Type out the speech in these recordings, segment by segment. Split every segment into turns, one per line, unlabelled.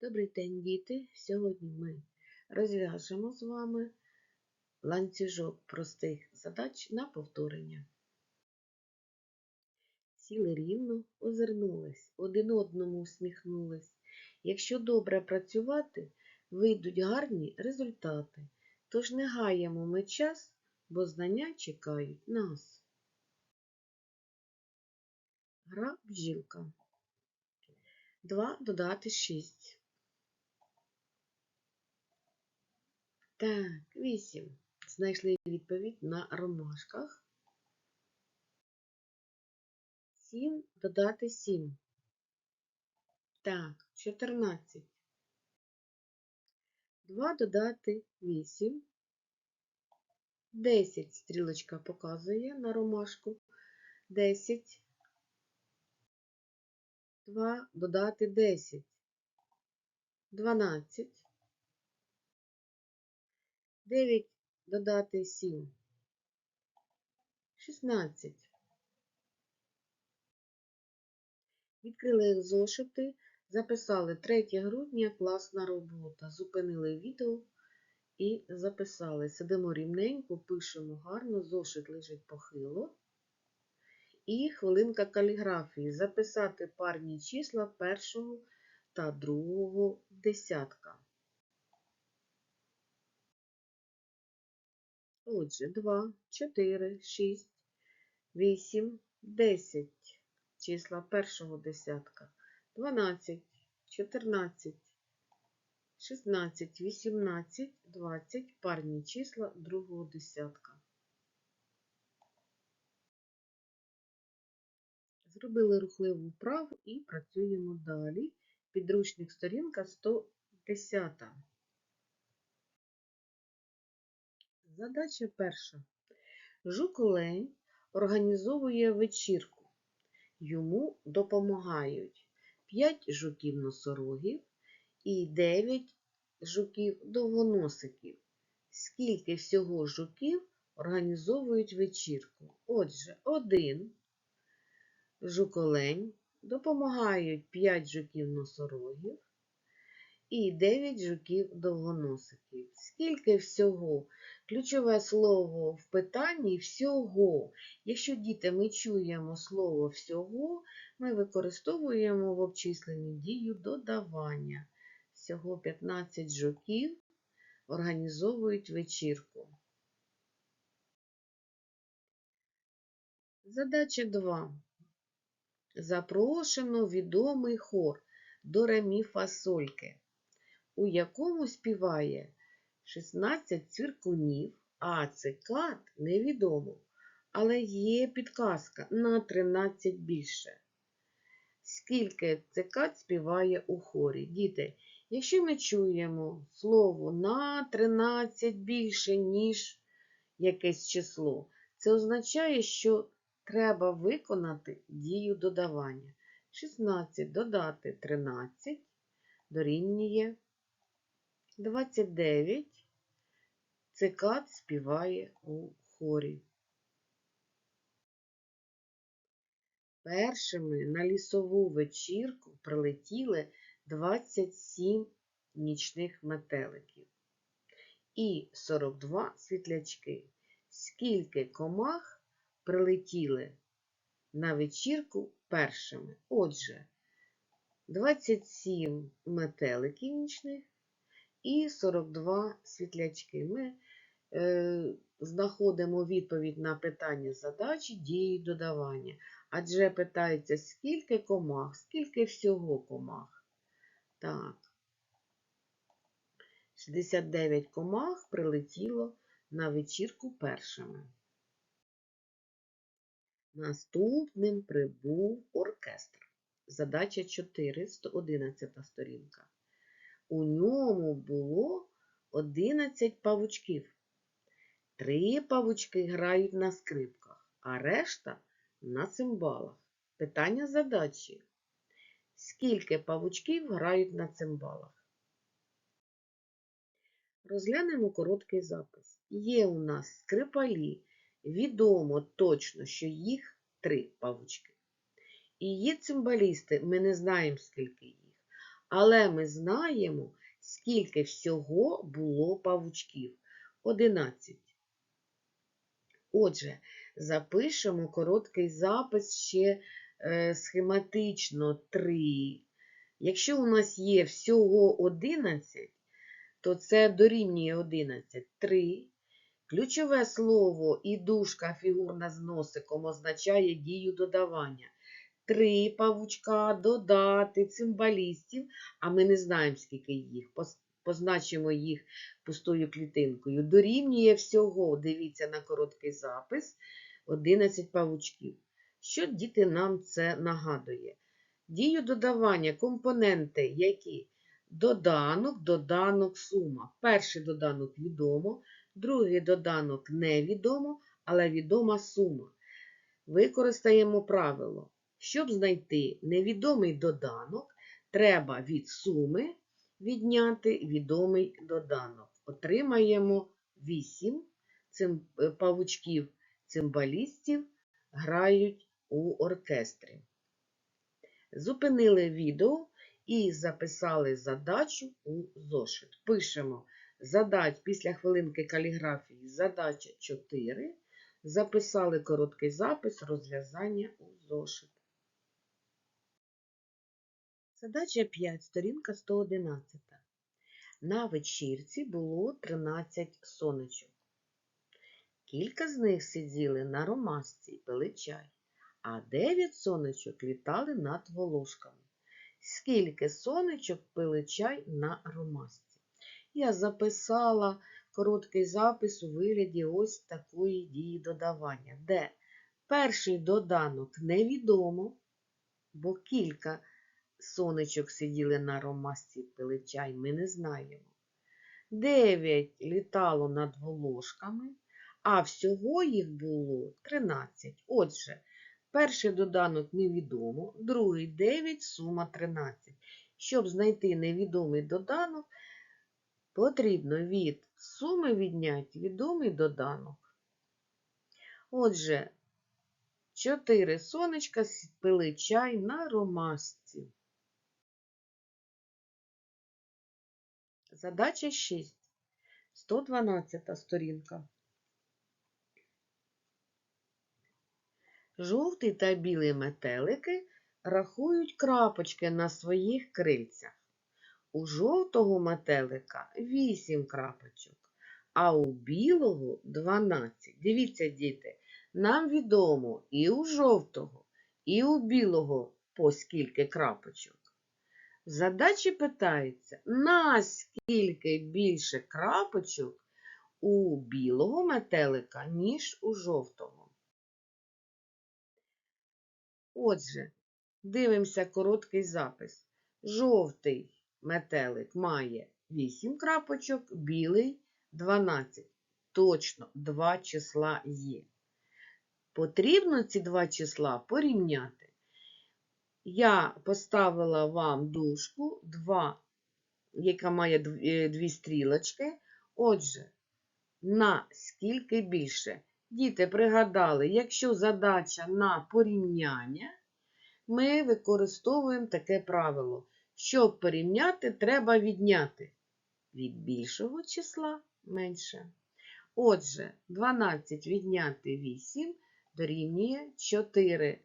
Добрий день, діти! Сьогодні ми розв'яжемо з вами ланцюжок простих задач на повторення. Сіли рівно, озирнулись, один одному усміхнулись. Якщо добре працювати, вийдуть гарні результати. Тож не гаємо ми час, бо знання чекають нас. Гра бджілка. 2 додати 6. Так, 8. Знайшли відповідь на ромашках. 7 додати 7. Так, 14. 2 додати 8. 10. Стрілочка показує на ромашку. 10. 2 додати 10. 12. 9 додати 7. 16. Відкрили зошити, записали 3 грудня, класна робота. Зупинили відео і записали. Сидимо рівненько, пишемо гарно, зошит лежить похило. І хвилинка каліграфії. Записати парні числа першого та другого десятка. Отже, 2, 4, 6, 8, 10. Числа першого десятка. 12, 14, 16, 18, 20. Парні числа другого десятка. Зробили рухливу вправу і працюємо далі. Підручник сторінка 110. Задача перша. Жук-Олень організовує вечірку. Йому допомагають 5 жуків-носорогів і 9 жуків-довгоносиків. Скільки всього жуків організовують вечірку? Отже, 1 жук-олень допомагають 5 жуків-носорогів і 9 жуків-довгоносиків. Скільки всього? Ключове слово в питанні всього. Якщо діти ми чуємо слово всього, ми використовуємо в обчисленні дію додавання. Всього 15 жуків організовують вечірку. Задача 2. Запрошено відомий хор до ремі фасольки, у якому співає 16 цвіркунів, а цикад невідомо, але є підказка на 13 більше. Скільки цикад співає у хорі? Діти, якщо ми чуємо слово на 13 більше, ніж якесь число, це означає, що треба виконати дію додавання. 16 додати 13 дорівнює 29. Цикад співає у хорі. Першими на лісову вечірку прилетіли 27 нічних метеликів і 42 світлячки. Скільки комах прилетіли на вечірку першими? Отже, 27 метеликів нічних і 42 світлячки. Ми е, знаходимо відповідь на питання задачі дії додавання. Адже питається, скільки комах, скільки всього комах. Так. 69 комах прилетіло на вечірку першими. Наступним прибув оркестр. Задача 4, 111 сторінка. У ньому було 11 павучків. Три павучки грають на скрипках, а решта на цимбалах. Питання задачі. Скільки павучків грають на цимбалах? Розглянемо короткий запис. Є у нас скрипалі. Відомо точно, що їх три павучки. І є цимбалісти, ми не знаємо, скільки їх. Але ми знаємо, скільки всього було павучків. 11. Отже, запишемо короткий запис ще е, схематично 3. Якщо у нас є всього 11, то це дорівнює 11 3. Ключове слово і дужка фігурна з носиком означає дію додавання. Три павучка додати цимбалістів, а ми не знаємо, скільки їх. Позначимо їх пустою клітинкою. Дорівнює всього, дивіться на короткий запис, 11 павучків. Що діти нам це нагадує? Дію додавання, компоненти, які доданок, доданок, сума. Перший доданок відомо, другий доданок невідомо, але відома сума. Використаємо правило. Щоб знайти невідомий доданок, треба від суми відняти відомий доданок. Отримаємо 8 цим, е, павучків цимбалістів грають у оркестрі. Зупинили відео і записали задачу у зошит. Пишемо задач після хвилинки каліграфії задача 4. Записали короткий запис розв'язання у зошит. Задача 5, сторінка 111. На вечірці було 13 сонечок. Кілька з них сиділи на ромашці і пили чай, а 9 сонечок літали над волошками. Скільки сонечок пили чай на ромашці? Я записала короткий запис у вигляді ось такої дії додавання, де перший доданок невідомо, бо кілька сонечок сиділи на ромашці і пили чай, ми не знаємо. Дев'ять літало над волошками, а всього їх було 13. Отже, перший доданок невідомо, другий 9, сума 13. Щоб знайти невідомий доданок, потрібно від суми відняти відомий доданок. Отже, 4 сонечка пили чай на ромашці. Задача 6. 112 сторінка. Жовтий та білий метелики рахують крапочки на своїх крильцях. У жовтого метелика 8 крапочок, а у білого 12. Дивіться, діти, нам відомо і у жовтого, і у білого по скільки крапочок. Задачі питається, наскільки більше крапочок у білого метелика, ніж у жовтого. Отже, дивимося короткий запис. Жовтий метелик має 8 крапочок, білий 12. Точно два числа є. Потрібно ці два числа порівняти. Я поставила вам дужку 2, яка має е, дві стрілочки. Отже, на скільки більше? Діти пригадали, якщо задача на порівняння, ми використовуємо таке правило. Щоб порівняти, треба відняти від більшого числа менше. Отже, 12 відняти 8 дорівнює 4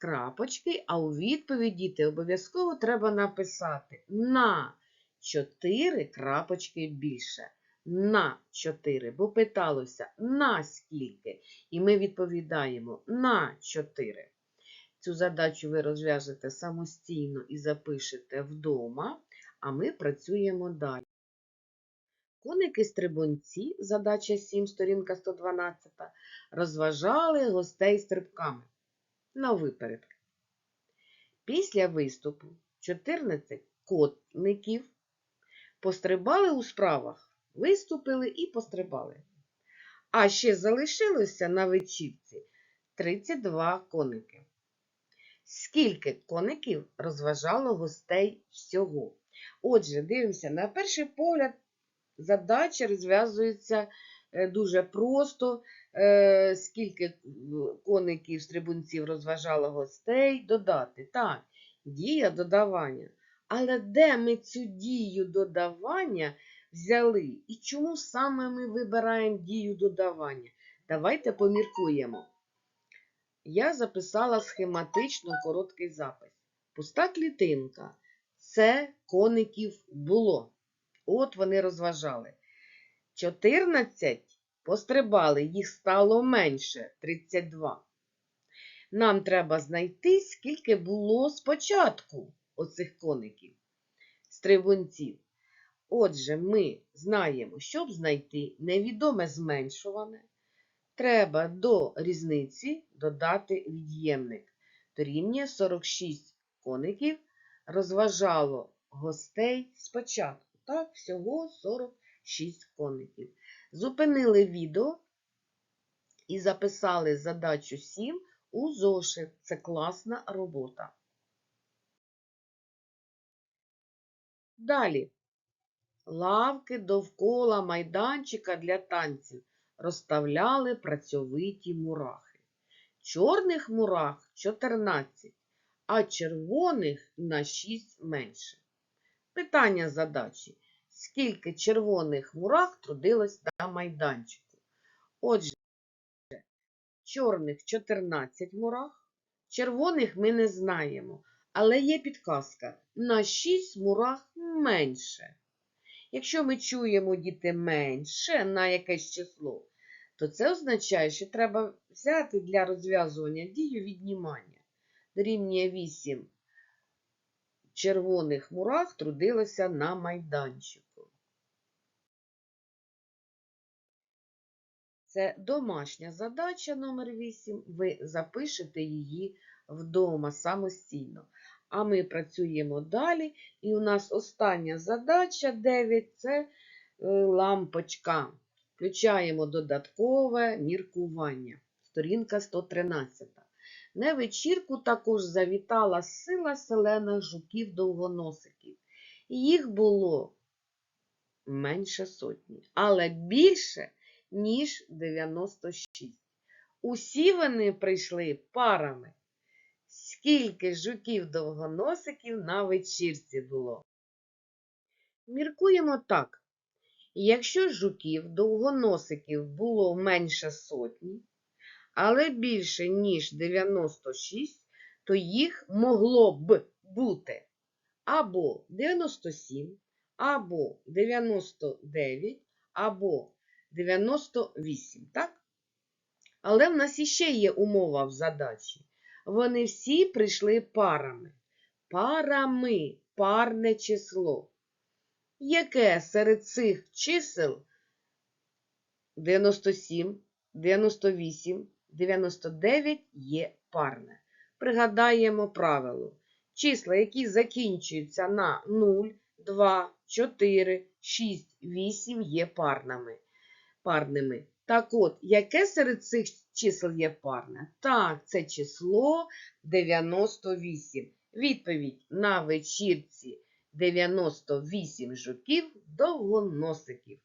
крапочки, а у відповіді діти, обов'язково треба написати на 4 крапочки більше. На 4, бо питалося на скільки. І ми відповідаємо на 4. Цю задачу ви розв'яжете самостійно і запишете вдома, а ми працюємо далі. Коники-стрибунці, задача 7, сторінка 112, розважали гостей стрибками на випередки. Після виступу 14 котників пострибали у справах, виступили і пострибали. А ще залишилося на вечірці 32 коники. Скільки коників розважало гостей всього? Отже, дивимося, на перший погляд, задача розв'язується е, дуже просто. Е, Скільки е, коників, стрибунців розважало гостей, додати. Так, дія додавання. Але де ми цю дію додавання взяли? І чому саме ми вибираємо дію додавання? Давайте поміркуємо. Я записала схематично короткий запис. Пуста клітинка. Це коників було. От вони розважали. 14 пострибали, їх стало менше 32. Нам треба знайти, скільки було спочатку оцих коників, стрибунців. Отже, ми знаємо, щоб знайти невідоме зменшуване, треба до різниці додати від'ємник. Дорівнює 46 коників розважало гостей спочатку. Так, всього 46 коників. Зупинили відео і записали задачу 7 у зошит. Це класна робота. Далі. Лавки довкола майданчика для танців розставляли працьовиті мурахи. Чорних мурах 14, а червоних на 6 менше. Питання задачі. Скільки червоних мурах трудилось на майданчику? Отже, чорних 14 мурах, червоних ми не знаємо, але є підказка. На 6 мурах менше. Якщо ми чуємо діти менше на якесь число, то це означає, що треба взяти для розв'язування дію віднімання. Дорівнює 8 червоних мурах трудилося на майданчику. Це домашня задача номер 8. Ви запишете її вдома самостійно. А ми працюємо далі. І у нас остання задача 9 це е, лампочка. Включаємо додаткове міркування. Сторінка 113. На вечірку також завітала сила селених жуків-довгоносиків. Їх було менше сотні, але більше, ніж 96. Усі вони прийшли парами. Скільки жуків-довгоносиків на вечірці було? Міркуємо так. Якщо жуків-довгоносиків було менше сотні, але більше, ніж 96, то їх могло б бути або 97, або 99, або 98, так? Але в нас іще є умова в задачі. Вони всі прийшли парами. Парами парне число. Яке серед цих чисел 97, 98, 99 є парне? Пригадаємо правило. Числа, які закінчуються на 0, 2, 4, 6, 8 є парними. Парними. Так от, яке серед цих чисел є парне? Так, це число 98. Відповідь на вечірці 98 жуків довгоносиків.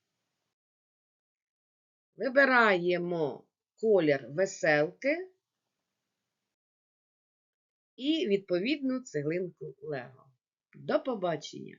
Вибираємо колір веселки і відповідну цеглинку Лего. До побачення!